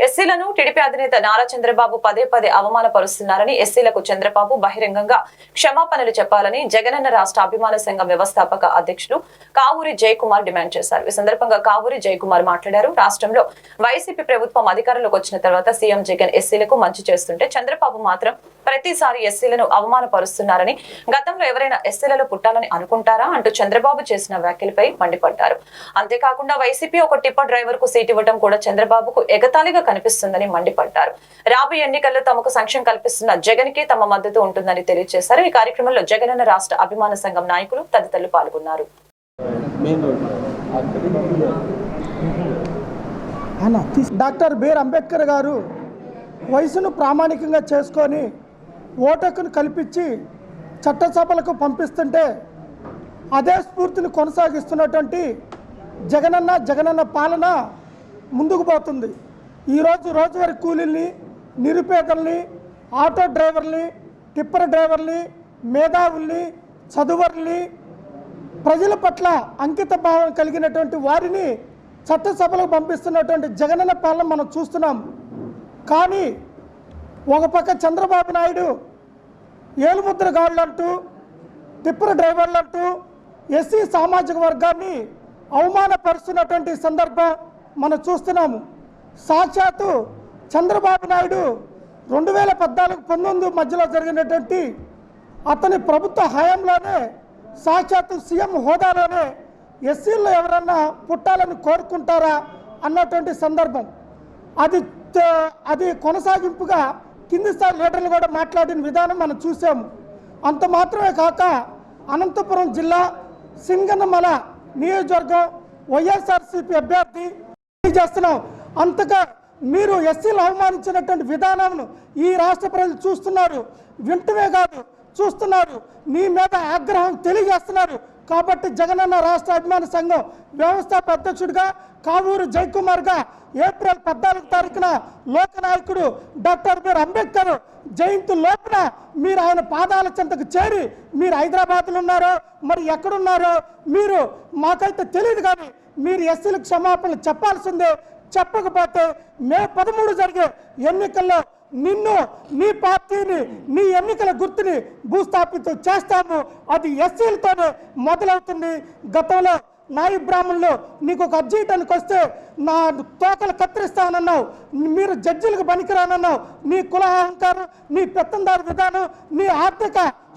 ఎస్సీలను TDP అధినేత నారా చంద్రబాబు పదే పదే అవమానపరుస్తున్నారని ఎస్సీలకు చంద్రబాబు బహిరంగంగా క్షమాపణలు చెప్పాలని జగనన్న రాష్ట్ర అభిమాన సంఘం వ్యవస్థాపక అధ్యక్షులు కావూరి జయకుమార్ డిమాండ్ చేశారు. ఈ సందర్భంగా కావూరి జయకుమార్ మాట్లాడారు. రాష్ట్రంలో వైసీపీ ప్రభుత్వం అధికారంలోకి వచ్చిన తర్వాత సీఎం జగన్ ఎస్సీలకు మంచి చేస్తుంటే చంద్రబాబు మాత్రం ప్రతిసారి ఎస్సీలను అవమానపరుస్తున్నారని గతంలో ఎవరైనా ఎస్సీలలో పుట్టాలని అనుకుంటారా అంటూ చంద్రబాబు చేసిన వ్యాఖ్యలపై మండిపడ్డారు. అంతేకాకుండా వైసీపీ ఒక టిప్పర్ డ్రైవర్కు సీట్ ఇవ్వడం కూడా చంద్రబాబుకు ఎగతాళిగా కనిపిస్తుందని మండిపడ్డారు. రాబోయే ఎన్నికల్లో తమకు సంక్షేమం కల్పిస్తున్న జగన్కి తమ మద్దతు ఉంటుందని తెలియజేశారు. ఈ కార్యక్రమంలో జగనన్న రాష్ట్ర అభిమాన సంఘం నాయకులు తదితరులు పాల్గొన్నారు. డాక్టర్ బీర్ అంబేద్కర్ గారు వయసును ప్రామాణికంగా చేసుకొని ఓటకును కల్పించి చట్టసభలకు పంపిస్తుంటే అదే స్ఫూర్తిని కొనసాగిస్తున్నటువంటి జగనన్న జగనన్న పాలన ముందుకు పోతుంది. ఈరోజు రోజువారీ కూలీల్ని నిరుపేదల్ని ఆటో డ్రైవర్ని టిప్పర్ డ్రైవర్ని మేధావుల్ని చదువర్ని ప్రజల పట్ల అంకిత భావం కలిగినటువంటి వారిని చట్టసభలకు పంపిస్తున్నటువంటి జగనన్న పాలన మనం చూస్తున్నాం. కానీ ఒక పక్క చంద్రబాబు నాయుడు ఏలుముద్ర గాళ్ళు అంటూ టిప్పర్ డ్రైవర్లు అంటూ ఎస్సీ సామాజిక వర్గాన్ని అవమానపరుస్తున్నటువంటి సందర్భం మనం చూస్తున్నాము. సాక్షాత్తు చంద్రబాబు నాయుడు రెండు వేల పద్నాలుగు పంతొమ్మిది మధ్యలో జరిగినటువంటి అతని ప్రభుత్వ హయాంలోనే సాక్షాత్తు సీఎం హోదాలోనే ఎస్సీల్లో ఎవరన్నా పుట్టాలని కోరుకుంటారా అన్నటువంటి సందర్భం. అది అది కొనసాగింపుగా కింది స్థాయి లీడర్లు కూడా మాట్లాడిన విధానం మనం చూసాము. అంత మాత్రమే కాక అనంతపురం జిల్లా సింగనమల నియోజకవర్గం వైఎస్ఆర్సీపీ అభ్యర్థి చేస్తున్నాం. అంతగా మీరు ఎస్సీలు అవమానించినటువంటి విధానంను ఈ రాష్ట్ర ప్రజలు చూస్తున్నారు వింటమే కాదు చూస్తున్నారు. మీ మీద ఆగ్రహం తెలియజేస్తున్నారు. కాబట్టి జగనన్న రాష్ట్ర అభిమాన సంఘం వ్యవస్థాపక అధ్యక్షుడిగా కావూరు జయకుమార్గా ఏప్రిల్ పద్నాలుగు తారీఖున లోకనాయకుడు doctor B R Ambedkar Jayanti లోపల మీరు ఆయన పాదాల చెంతకు చేరి మీరు హైదరాబాద్లో ఉన్నారో మరి ఎక్కడున్నారో మీరు మాకైతే తెలియదు కానీ మీరు ఎస్సీలకు క్షమాపణలు చెప్పాల్సిందే. చెప్పకపోతే మే పదమూడు జరిగే ఎన్నికల్లో నిన్ను నీ పార్టీని నీ ఎన్నికల గుర్తుని భూస్థాపితం చేస్తాము. అది ఎస్సీలతోనే మొదలవుతుంది. గతంలో నాయి బ్రాహ్మణులు నీకు ఒక అర్జీటానికి వస్తే నా తోకలు కత్తిరిస్తానన్నావు. మీరు జడ్జీలకు పనికిరానన్నావు. నీ కుల అహంకారం నీ పెత్తందారు విధానం నీ ఆర్థిక